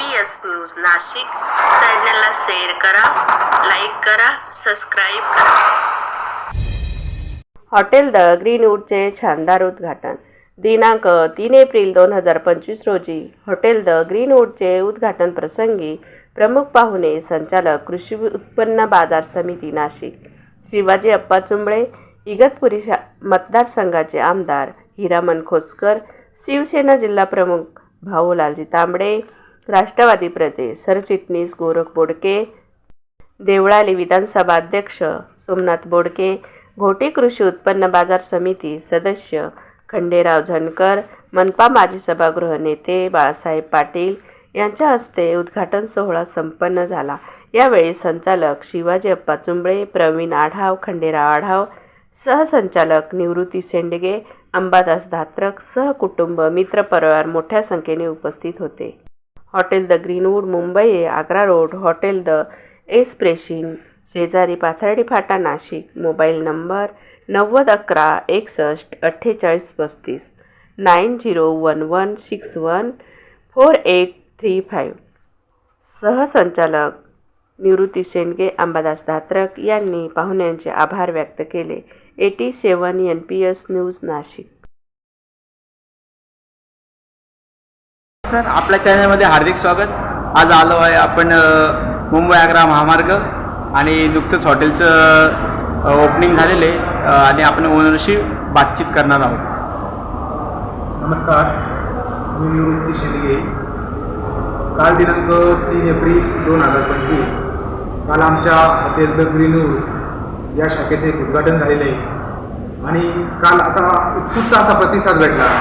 P S news Nashik. चॅनलला share करा like करा सबस्क्राईब करा. हॉटेल द ग्रीनवूडचे शानदार उद्घाटन. दिनांक तीन एप्रिल दोन हजार पंचवीस रोजी हॉटेल द ग्रीनवूडचे उद्घाटन प्रसंगी प्रमुख पाहुणे संचालक कृषी उत्पन्न बाजार समिती नाशिक. शिवाजी अप्पा चुंबळे इगतपुरी शा मतदारसंघाचे आमदार हिरामन खोसकर शिवसेना जिल्हा प्रमुख भाऊलालजी तांबडे राष्ट्रवादी प्रदेश सरचिटणीस गोरख बोडके देवळाली विधानसभा अध्यक्ष सोमनाथ बोडके घोटी कृषी उत्पन्न बाजार समिती सदस्य खंडेराव झणकर मनपा माजी सभागृह नेते बाळासाहेब पाटील यांच्या हस्ते उद्घाटन सोहळा संपन्न झाला. यावेळी संचालक शिवाजी अप्पा चुंबळे प्रवीण आढाव खंडेराव आढाव सहसंचालक निवृत्ती सेंडगे अंबादास धात्रक सहकुटुंब मित्रपरिवार मोठ्या संख्येने उपस्थित होते. Hotel the Greenwood Mumbai Agra road hotel the express inn शेजारी पाथर्डी फाटा नाशिक. मोबाईल नंबर नव्वद अकरा एकसष्ट अठ्ठेचाळीस पस्तीस. Nine zero one one six one four eight three five. सहसंचालक निवृत्ती शेंडगे अंबादास धात्रक यांनी पाहुण्यांचे आभार व्यक्त केले. Eighty seven N P S news Nashik. Sir आपल्या चॅनलमध्ये हार्दिक स्वागत. आज आलो आहे आपण मुंबई आग्रा महामार्ग आणि नुकतंच हॉटेलचं ओपनिंग झालेलं आहे. आणि आपण ओनरशी बातचीत करणार आहोत. नमस्कार. मी निवृत्ती शेंडगे. काल दिनांक तीन एप्रिल दोन हजार पंचवीस. काल आमच्या हॉटेल द ग्रीनूर या शाखेचे उद्घाटन झालेलं आहे. आणि काल असा उत्कृष्ट असा प्रतिसाद भेटला.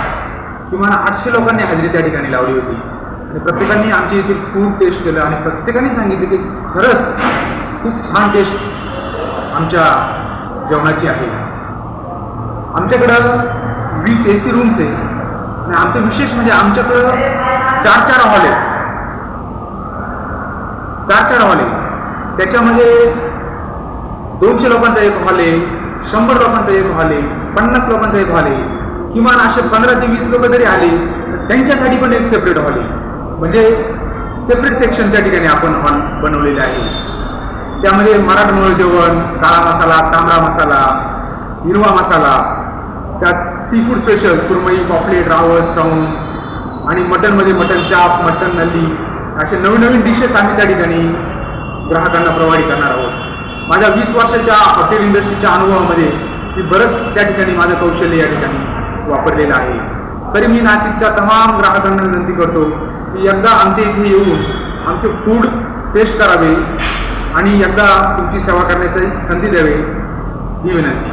किमान आठशे लोकांनी हजेरी त्या ठिकाणी लावली होती. आणि प्रत्येकाने आमच्या इथे फूड टेस्ट केलं आणि प्रत्येकाने सांगितलं की खरंच खूप छान टेस्ट आमच्या जेवणाची आहे. आमच्याकडं वीस ए सी रूम्स आहे. आणि आमचं विशेष म्हणजे आमच्याकडं चार चार हॉल आहे चार चार हॉल आहे त्याच्यामध्ये दोनशे लोकांचा एक हॉल आहे शंभर लोकांचा एक हॉल आहे पन्नास लोकांचा एक हॉल आहे. किमान असे पंधरा ते वीस लोक जरी आले त्यांच्यासाठी पण एक सेपरेट हॉल आहे. म्हणजे सेपरेट सेक्शन त्या ठिकाणी आपण हॉल बनवलेले आहे. त्यामध्ये मराठमोळं जेवण काळा मसाला तांबडा मसाला हिरवा मसाला त्यात सी फूड स्पेशल सुरमई पॉपलेट रावस प्राऊन्स आणि मटनमध्ये मटन चाप मटन नल्ली असे नवीन नवीन डिशेस आम्ही त्या ठिकाणी ग्राहकांना प्रोव्हाइड करणार आहोत. माझ्या वीस वर्षाच्या हॉटेल इंडस्ट्रीच्या अनुभवामध्ये मी बरंच त्या ठिकाणी माझं कौशल्य या ठिकाणी वापरलेला आहे. तरी मी नाशिकच्या तमाम ग्राहकांना विनंती करतो की एकदा आमच्या इथे येऊन आमचे फूड टेस्ट करावे आणि एकदा तुमची सेवा करण्याची संधी द्यावी ही विनंती.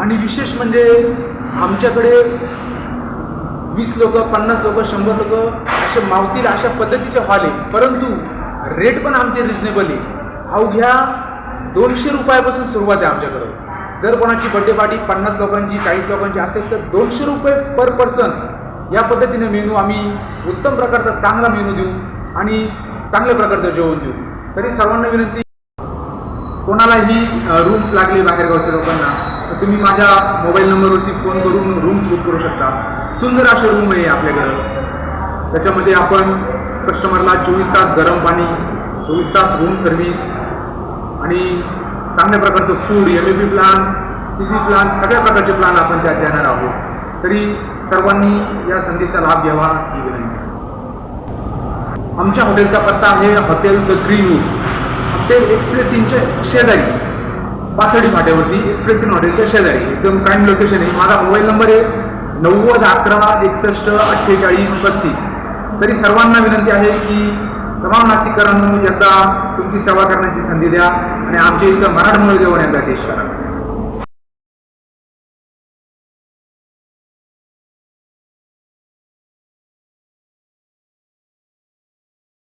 आणि विशेष म्हणजे आमच्याकडे वीस लोक पन्नास लोक शंभर लोक असे मावतील अशा पद्धतीचे हॉल आहे. परंतु रेट पण आमचे रिजनेबल आहे. अवघ्या दोनशे रुपयापासून सुरुवात आहे आमच्याकडं. जर कोणाची बड्डे पार्टी पन्नास लोकांची चाळीस लोकांची असेल तर दोनशे रुपये पर पर्सन या पद्धतीने मेनू आम्ही उत्तम प्रकारचा चांगला मेनू देऊ आणि चांगल्या प्रकारचं जेवण देऊ. तरी सर्वांना विनंती कोणालाही रूम्स लागले बाहेरगावच्या लोकांना तर तुम्ही माझ्या मोबाईल नंबरवरती फोन करून रूम्स बुक करू शकता. सुंदर असे रूम आहे आपल्याकडं. त्याच्यामध्ये आपण कस्टमरला चोवीस तास गरम पाणी चोवीस तास रूम सर्व्हिस आणि चांगल्या प्रकारचं food M A P plan C B plan सगळ्या प्रकारचे प्लान आपण त्यात देणार आहोत. तरी सर्वांनी या संधीचा लाभ घ्यावा ही विनंती. आमच्या हॉटेलचा पत्ता आहे hotel the Greenwood hotel express इनच्या शेजारी. पाथडी फाट्यावरती एक्सप्रेस इन हॉटेलच्या शेजारी. एकदम प्राईम लोकेशन आहे. माझा मोबाईल नंबर आहे नव्वद अकरा एकसष्ट अठ्ठेचाळीस पस्तीस. तरी सर्वांना विनंती आहे की तमाम नाशिककरांनो एकदा तुमची सेवा करण्याची संधी द्या आणि आमच्या इथं मराठमोळं जेवण एकदा टेस्ट करा.